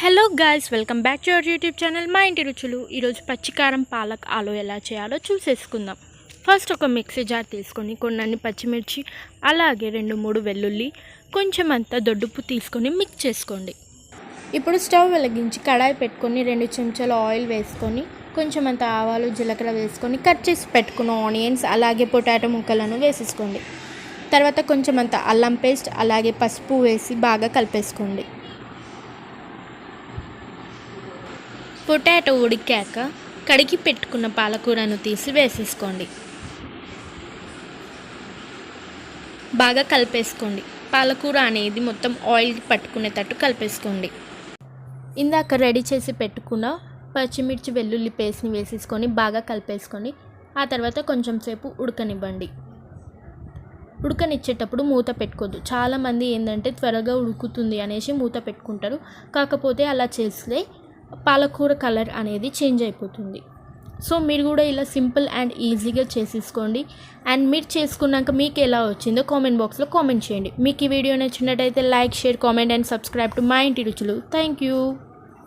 Hello guys welcome back to our YouTube channel మా ఇంటి రుచులు. ఈరోజు పచ్చికారం పాలక్ ఆలు ఎలా చేయాలో చూసేసుకుందాం. ఫస్ట్ ఒక మిక్సీ జార్ తీసుకొని కొన్ని పచ్చిమిర్చి అలాగే రెండు మూడు వెల్లుల్లి కొంచెం అంత దొడ్డుపు తీసుకొని మిక్స్ చేసుకోండి. ఇప్పుడు స్టవ్ వెలిగించి కడాయి పెట్టుకొని రెండు చెంచాలు ఆయిల్ వేసుకొని కొంచెం అంత ఆవాలు జీలకర్ర వేసుకొని కట్ చేసి పెట్టుకున్న ఆనియన్స్ అలాగే పొటాటో ముక్కలను వేసేసుకోండి. తర్వాత కొంచెం అంత అల్లం పేస్ట్ అలాగే పసుపు వేసి బాగా కలిపేసుకోండి. పొటాటో ఉడికాక కడిగి పెట్టుకున్న పాలకూరను తీసి వేసేసుకోండి. బాగా కలిపేసుకోండి. పాలకూర అనేది మొత్తం ఆయిల్ పట్టుకునేటట్టు కలిపేసుకోండి. ఇందాక రెడీ చేసి పెట్టుకున్న పచ్చిమిర్చి వెల్లుల్లి పేస్ట్ని వేసేసుకొని బాగా కలిపేసుకొని ఆ తర్వాత కొంచెం సేపు ఉడకనివ్వండి. ఉడకనిచ్చేటప్పుడు మూత పెట్టుకోవద్దు. చాలామంది ఏంటంటే త్వరగా ఉడుకుతుంది అనేసి మూత పెట్టుకుంటారు. కాకపోతే అలా చేస్తే పాలకూర కలర్ అనేది చేంజ్ అయిపోతుంది. సో మీరు కూడా ఇలా సింపుల్ అండ్ ఈజీగా చేసేసుకోండి. అండ్ మీరు చేసుకున్నాక మీకు ఎలా వచ్చిందో కామెంట్ బాక్స్లో కామెంట్ చేయండి. మీకు ఈ వీడియో నచ్చినట్టయితే like share comment and subscribe to మా ఇంటి రుచులు. Thank you